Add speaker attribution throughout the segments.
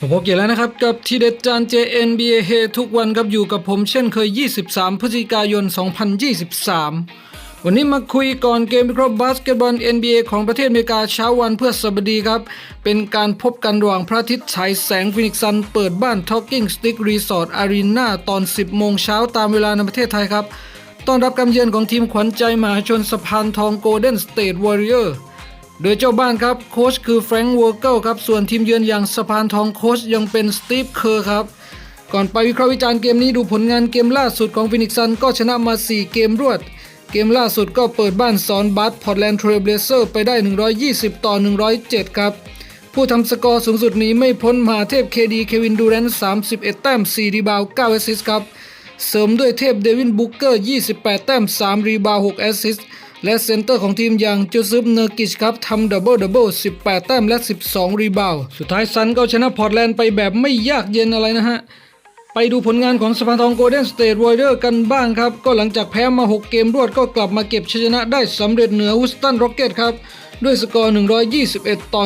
Speaker 1: ผมโอเคแล้วนะครับ กับทีเด็ดจาน JNBA เฮทุกวันครับอยู่กับผมเช่นเคย 23 พฤศจิกายน 2023 วันนี้มาคุยก่อนเกมวิเคราะห์บาสเกตบอล NBA ของประเทศอเมริกาเช้าวันเพื่อสบดีครับ เป็นการพบกันระหว่างพระอาทิตย์ฉายแสงฟินิกซันเปิดบ้าน Talking Stick Resort Arena ตอน 10 โมงเช้าตามเวลาในประเทศไทยครับ ต้อนรับการเยือนของทีมขวัญใจมหาชนสะพานทอง Golden State Warrior โดยเจ้าบ้านครับโค้ชคือแฟรงค์วอร์เกิลครับส่วนทีมเยือนอย่างสะพานทองโค้ชยังเป็นสตีฟเคอร์ครับก่อนไปวิเคราะห์วิจารณ์เกมนี้ดูผลงานเกมล่าสุดของฟินิกซันก็ชนะมา 4 เกมรวด เกมล่าสุดก็เปิดบ้านสอนบัตพอร์ตแลนด์เทรเบลเซอร์ไปได้ 120 ต่อ 107 ครับ ผู้ทำสกอร์สูงสุดนี้ไม่พ้นมหาเทพเคดีเควินดูแรนต์31 แต้ม 4 รีบาวด์9แอสซิสต์ครับ เสริมด้วยเทพเดวินบุกเกอร์ 28 แต้ม 3 รีบาวด์6แอสซิสต์ และเซนเตอร์ของทีมอย่างจูซึฟเนอร์กิชครับทำดับเบิลดับเบิล18 แต้มและ 12 รีบาวสุดท้ายซันก็ชนะพอร์ตแลนด์ไปแบบไม่ยากเย็นอะไรนะฮะ ไปดูผลงานของสปาทองโกลเด้นสเตทวอร์เรอร์กันบ้างครับ ก็หลังจากแพ้มา 6 เกมรวดก็กลับมาเก็บชัยชนะได้สำเร็จเหนือฮุสตันร็อกเก็ตครับ ด้วยสกอร์ 121 ต่อ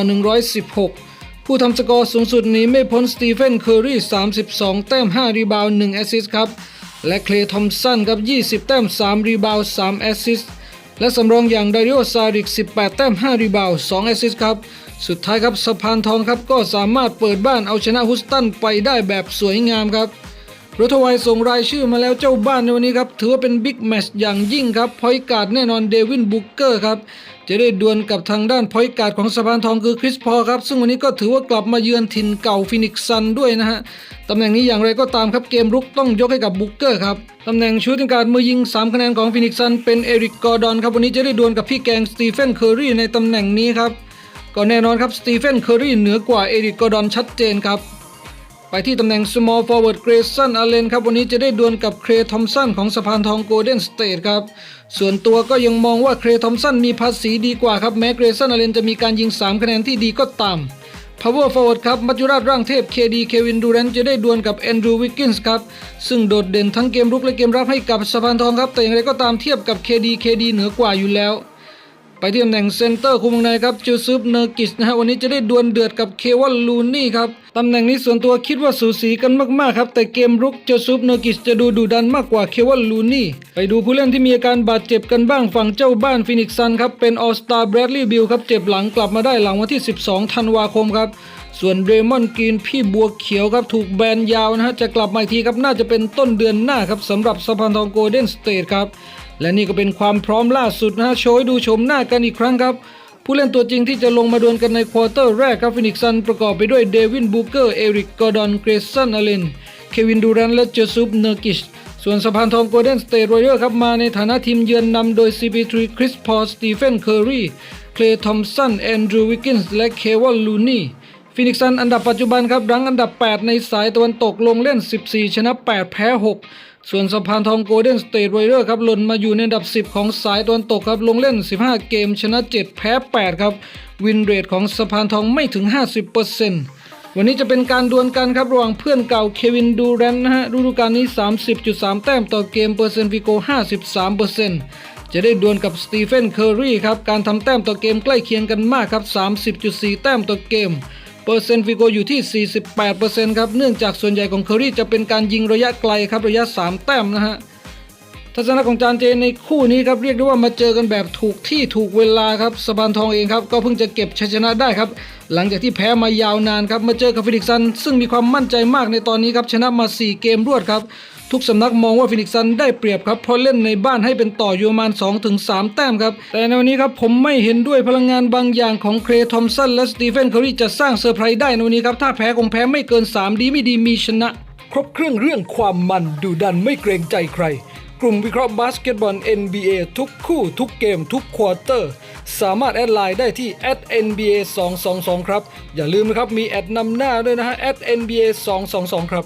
Speaker 1: 116ผู้ทำสกอร์สูงสุดนี้ไม่พ้นสตีเฟนเคอร์รี32 แต้ม 5 รีบาว 1 แอสซิสต์ครับ และเคลย์ทอมสันครับ 20 แต้ม 3 รีบาว 3 แอสซิสต์ และสำรองอย่างดาริโอซาริก 18 แต้ม 5 รีบาว2แอสซิสต์ครับ สุดท้ายครับสะพานทองครับก็สามารถเปิดบ้านเอาชนะฮุสตันไปได้แบบสวยงามครับ รัทวัยส่งรายชื่อมาแล้วเจ้าบ้านในวันนี้ครับ ถือว่าเป็นบิ๊กแมชอย่างยิ่งครับพอยการ์ดแน่นอนเดวินบุกเกอร์ครับ จะได้ดวลกับทางด้านพอยการ์ดของสะพานทองคือคริสพอครับ ซึ่งวันนี้ก็ถือว่ากลับมาเยือนถิ่นเก่าฟินิกซันด้วยนะฮะตำแหน่งนี้อย่างไรก็ตามครับเกมรุกต้องยกให้กับบุกเกอร์ครับตำแหน่งชูตการมือยิง 3 คะแนนของฟินิกซ์ซันเป็นเอริกกอร์ดอนครับวันนี้จะได้ดวลกับพี่แกงสตีเฟนเคอร์รีในตำแหน่งนี้ครับก็แน่นอนครับสตีเฟนเคอร์รีเหนือกว่าเอริกกอร์ดอนชัดเจนครับ ไปที่ตำแหน่ง small forward Grayson Allen ครับ วันนี้จะได้ดวลกับเครทอมสันของสะพานทอง Golden State ครับ ส่วนตัวก็ยังมองว่าเครทอมสันมีภาษีดีกว่าครับ แม้ Grayson Allen จะมีการยิง 3 คะแนนที่ดีก็ตาม Power forward ครับ มัจจุราชร่างเทพ KD เควินดูแรนจะได้ดวลกับแอนดรูวิกกินส์ครับ ซึ่งโดดเด่นทั้งเกมรุกและเกมรับให้กับสะพานทองครับ แต่อย่างไรก็ตามเทียบกับ KD KD เหนือกว่าอยู่แล้ว ไปที่ตำแหน่งเซนเตอร์คุมวงในครับจูซึฟเนอร์กิสนะฮะวันนี้จะได้ดวลเดือดกับเควันลูนี่ครับตำแหน่งนี้ส่วนตัวคิดว่าสูสีกันมากๆครับแต่เกมรุกจูซึฟเนอร์กิสจะดูดุดันมากกว่าเควันลูนี่ไปดูผู้เล่นที่มีอาการบาดเจ็บกันบ้างฝั่งเจ้าบ้านฟินิกซ์ซันครับเป็นออสตาแบรดลีย์บิลครับเจ็บหลังกลับมาได้หลังวันที่ 12 ธันวาคมครับส่วนเรมอนกรีนพี่บัวเขียวครับถูกแบนยาวนะฮะจะกลับมาอีกทีครับน่าจะเป็นต้นเดือนหน้าครับสำหรับสะพานทองโกลเด้นสเตทครับ และนี่ก็เป็นความพร้อมล่าสุดนะฮะโชว์ดูชมหน้ากันอีกครั้งครับ ผู้เล่นตัวจริงที่จะลงมาดวลกันในควอเตอร์แรกครับฟินิกซันประกอบไปด้วยเดวินบูเกอร์เอริกกอร์ดอนเกรซันอเลนเควินดูแรนและเจสุปเนอร์กิชส่วนสะพานทองโกลเด้นสเตทรอยัลครับมาในฐานะทีมเยือนนำโดย CP3 คริสพอลสตีเฟนเคอร์รีเคลย์ทอมสันแอนดรูวิกกินส์และเควันลูนี่ฟินิกซันอันดับปัจจุบันครับรั้งอันดับ 8 ในสายตะวันตกลงเล่น 14 ชนะ 8 แพ้ 6 ส่วนสะพานทองโกลเด้นสเตทไวเ r อร์ครับหล่นมาอยู่ในอันดับ 10 ของสายตะวันตกครับลงเล่น 15 เกมชนะ 7 แพ้ 8 ครับ วินเรทของสะพานทองไม่ถึง 50%วันนี้จะเป็นการดวลกันครับระหว่างเพื่อนเก่าเควินดูแรนนะฮะฤดูกาลนี้ 30.3 แต้มต่อเกมเปอร์เซ็นต์ฟิโก 53%จะได้ดวลกับสตีเฟนเคอร์รีครับการทำแต้มต่อเกมใกล้เคียงกันมากครับ 30.4 แต้มต่อเกม เปอร์เซ็นต์ฟิโกอยู่ที่ 48%ครับ เนื่องจากส่วนใหญ่ของเคอรี่จะเป็นการยิงระยะไกลครับระยะ 3 แต้มนะฮะ ทัศนะของจานเจในคู่นี้ครับเรียกได้ว่ามาเจอกันแบบถูกที่ถูกเวลาครับสะพานทองเองครับก็เพิ่งจะเก็บชัยชนะได้ครับ หลังจากที่แพ้มายาวนานครับมาเจอกับฟินิกซ์ซัน ซึ่งมีความมั่นใจมากในตอนนี้ครับชนะมา 4 เกมรวดครับ ทุกสำนักมองว่าฟินิกซันได้เปรียบครับเพราะเล่นในบ้านให้เป็นต่ออยู่ประมาณ2-3แต้มครับ แต่ในวันนี้ครับผมไม่เห็นด้วยพลังงานบางอย่างของเครทอมสันและสตีเฟนเคอรีจะสร้างเซอร์ไพรส์ได้ในวันนี้ครับ ถ้าแพ้คงแพ้ไม่เกิน 3 ดีไม่ดีมีชนะ ครบเครื่องเรื่องความมันดูดันไม่เกรงใจใคร กลุ่มวิเคราะห์บาสเกตบอล NBA ทุกคู่ทุกเกมทุกควอเตอร์ สามารถแอดไลน์ได้ที่ @nba 2 2 2ครับ อย่าลืมนะครับมีแอดนำหน้าด้วยนะฮะ @nba 2 2 2ครับ